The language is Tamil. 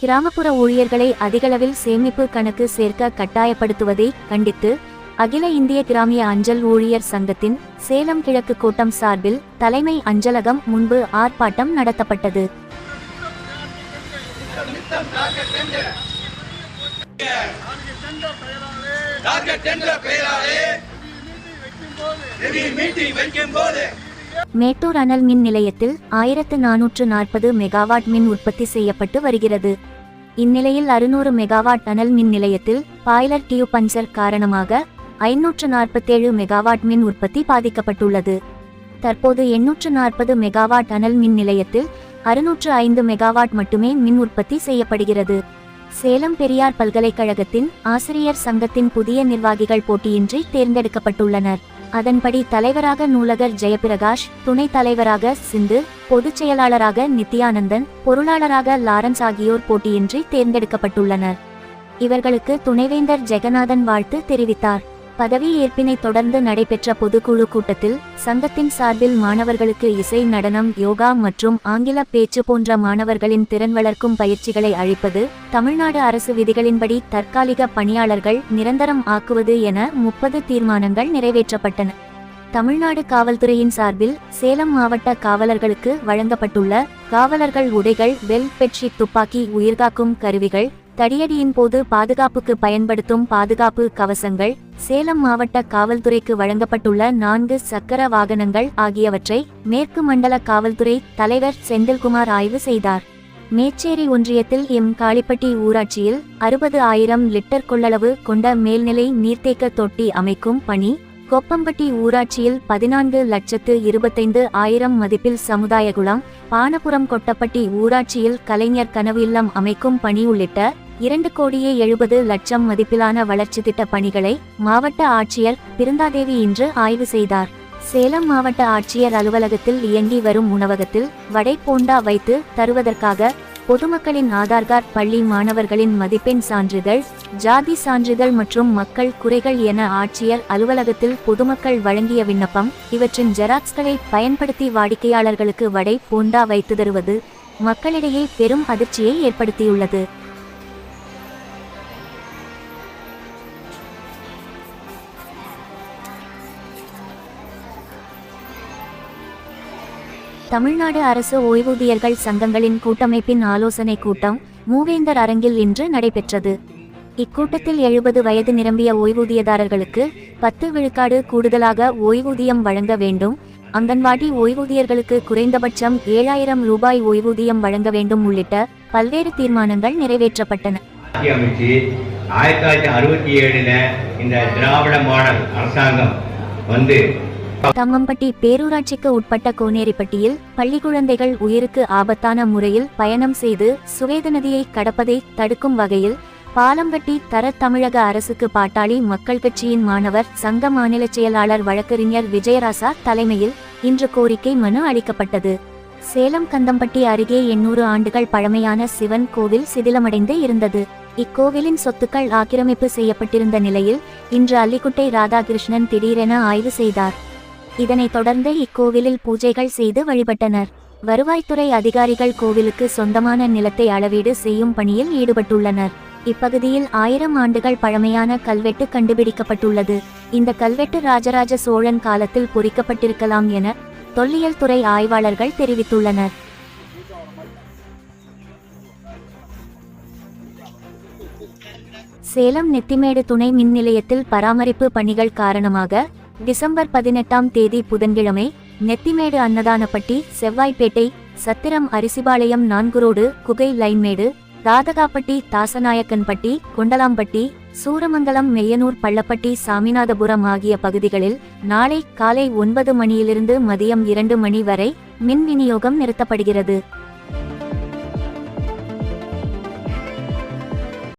கிராமப்புற ஊழியர்களை அதிகளவில் சேமிப்பு கணக்கு சேர்க்க கட்டாயப்படுத்துவதை கண்டித்து அகில இந்திய கிராமிய அஞ்சல் ஊழியர் சங்கத்தின் சேலம் கிழக்கு கூட்டம் சார்பில் தலைமை அஞ்சலகம் முன்பு ஆர்ப்பாட்டம் நடத்தப்பட்டது. மேட்டூர் அனல் மின் நிலையத்தில் ஆயிரத்து நானூற்று நாற்பது மெகாவாட் மின் உற்பத்தி செய்யப்பட்டு வருகிறது. இந்நிலையில் அறுநூறு மெகாவாட் அனல் மின் நிலையத்தில் பாய்லர் டியூ பஞ்சர் காரணமாக ஐநூற்று நாற்பத்தேழு மெகாவாட் மின் உற்பத்தி பாதிக்கப்பட்டுள்ளது. தற்போது எண்ணூற்று நாற்பது மெகாவாட் அனல் மின் நிலையத்தில் அறுநூற்று ஐந்து மெகாவாட் மட்டுமே மின் உற்பத்தி செய்யப்படுகிறது. சேலம் பெரியார் பல்கலைக்கழகத்தின் ஆசிரியர் சங்கத்தின் புதிய நிர்வாகிகள் போட்டியின்றி தேர்ந்தெடுக்கப்பட்டுள்ளனர். அதன்படி தலைவராக நூலகர் ஜெயபிரகாஷ் துணைத் தலைவராக சிந்து பொதுச் செயலாளராக நித்யானந்தன் பொருளாளராக லாரன்ஸ் ஆகியோர் போட்டியின்றி தேர்ந்தெடுக்கப்பட்டுள்ளனர். இவர்களுக்கு துணைவேந்தர் ஜெகநாதன் வாழ்த்து தெரிவித்தார். பதவி ஏற்பினை தொடர்ந்து நடைபெற்ற பொதுக்குழு கூட்டத்தில் சங்கத்தின் சார்பில் மாணவர்களுக்கு இசை நடனம் யோகா மற்றும் ஆங்கில பேச்சு போன்ற மாணவர்களின் திறன் வளர்க்கும் பயிற்சிகளை அளிப்பது தமிழ்நாடு அரசு விதிகளின்படி தற்காலிக பணியாளர்கள் நிரந்தரம் ஆக்குவது என முப்பது தீர்மானங்கள் நிறைவேற்றப்பட்டன. தமிழ்நாடு காவல்துறையின் சார்பில் சேலம் மாவட்ட காவலர்களுக்கு வழங்கப்பட்டுள்ள காவலர்கள் உடைகள் வெல் பெட்ஷீட் துப்பாக்கி உயிர்காக்கும் கருவிகள் தடியடியின் போது பாதுகாப்புக்கு பயன்படுத்தும் பாதுகாப்பு கவசங்கள் சேலம் மாவட்ட காவல்துறைக்கு வழங்கப்பட்டுள்ள நான்கு சக்கர வாகனங்கள் ஆகியவற்றை மேற்கு மண்டல காவல்துறை தலைவர் செந்தில்குமார் ஆய்வு செய்தார். மேச்சேரி ஒன்றியத்தில் எம். காளிப்பட்டி ஊராட்சியில் அறுபது ஆயிரம் லிட்டர் கொள்ளளவு கொண்ட மேல்நிலை நீர்த்தேக்க தொட்டி அமைக்கும் பணி கொப்பம்பட்டி ஊராட்சியில் பதினான்கு லட்சத்து இருபத்தைந்து ஆயிரம் மதிப்பில் சமுதாயகுளம் பானபுரம் கொட்டப்பட்டி ஊராட்சியில் கலைஞர் கனவு இல்லம் அமைக்கும் பணி உள்ளிட்ட இரண்டு கோடியே எழுபது லட்சம் மதிப்பிலான வளர்ச்சி திட்ட பணிகளை மாவட்ட ஆட்சியர் பிருந்தாதேவி இன்று ஆய்வு செய்தார். சேலம் மாவட்ட ஆட்சியர் அலுவலகத்தில் இயங்கி வரும் உணவகத்தில் வடை போண்டா வைத்து தருவதற்காக பொதுமக்களின் ஆதார் கார்டு பள்ளி மாணவர்களின் மதிப்பெண் சான்றிதழ் ஜாதி சான்றிதழ் மற்றும் மக்கள் குறைகள் என ஆட்சியர் அலுவலகத்தில் பொதுமக்கள் வழங்கிய விண்ணப்பம் இவற்றின் ஜெராக்ஸ்களை பயன்படுத்தி வாடிக்கையாளர்களுக்கு வடை போண்டா வைத்து தருவது மக்களிடையே பெரும் அதிர்ச்சியை ஏற்படுத்தியுள்ளது. தமிழ்நாடு அரசு ஓய்வூதியர்கள் சங்கங்களின் கூட்டமைப்பின் ஆலோசனை கூட்டம் மூவேந்தர் அரங்கில் இன்று நடைபெற்றது. இக்கூட்டத்தில் எழுபது வயது நிரம்பிய ஓய்வூதியதாரர்களுக்கு பத்து விழுக்காடு கூடுதலாக ஓய்வூதியம் வழங்க வேண்டும். அங்கன்வாடி ஓய்வூதியர்களுக்கு குறைந்தபட்சம் ஏழாயிரம் ரூபாய் ஓய்வூதியம் வழங்க வேண்டும் உள்ளிட்ட பல்வேறு தீர்மானங்கள் நிறைவேற்றப்பட்டன. ஆட்சி அமைச்சு ஆயிரத்தி தொள்ளாயிரத்தி அறுபத்தி ஏழுல இந்த திராவிட மாடல் அரசாங்கம் வந்து தம்மம்பட்டி பேரூராட்சிக்கு உட்பட்ட கோனேரிப்பட்டியில் பள்ளி குழந்தைகள் உயிருக்கு ஆபத்தான முறையில் பயணம் செய்து சுவேத நதியை கடப்பதை தடுக்கும் வகையில் பாலம்பட்டி தர தமிழக அரசுக்கு பாட்டாளி மக்கள் கட்சியின் மாணவர் சங்க மாநில செயலாளர் வழக்கறிஞர் விஜயராசா தலைமையில் இன்று கோரிக்கை மனு அளிக்கப்பட்டது. சேலம் கந்தம்பட்டி அருகே எண்ணூறு ஆண்டுகள் பழமையான சிவன் கோவில் சிதிலமடைந்து இருந்தது. இக்கோவிலின் சொத்துக்கள் ஆக்கிரமிப்பு செய்யப்பட்டிருந்த நிலையில் இன்று அல்லிக்குட்டை ராதாகிருஷ்ணன் திடீரென ஆய்வு செய்தார். இதனைத் தொடர்ந்து இக்கோவிலில் பூஜைகள் செய்து வழிபட்டனர். வருவாய்த்துறை அதிகாரிகள் கோவிலுக்கு சொந்தமான நிலத்தை அளவீடு செய்யும் பணியில் ஈடுபட்டுள்ளனர். இப்பகுதியில் ஆயிரம் ஆண்டுகள் பழமையான கல்வெட்டு கண்டுபிடிக்கப்பட்டுள்ளது. இந்த கல்வெட்டு ராஜராஜ சோழன் காலத்தில் பொறிக்கப்பட்டிருக்கலாம் என தொல்லியல் துறை ஆய்வாளர்கள் தெரிவித்துள்ளனர். சேலம் நெத்திமேடு துணை மின் நிலையத்தில் பராமரிப்பு பணிகள் காரணமாக டிசம்பர் பதினெட்டாம் தேதி புதன்கிழமை நெத்திமேடு அன்னதானப்பட்டி செவ்வாய்ப்பேட்டை சத்திரம் அரிசிபாளையம் நான்குரோடு குகை லைன்மேடு ராதகாப்பட்டி தாசநாயக்கன்பட்டி கொண்டலாம்பட்டி சூரமங்கலம் மெய்யனூர் பள்ளப்பட்டி சாமிநாதபுரம் ஆகிய பகுதிகளில் நாளை காலை ஒன்பது மணியிலிருந்து மதியம் இரண்டு மணி வரை மின் விநியோகம் நிறுத்தப்படுகிறது.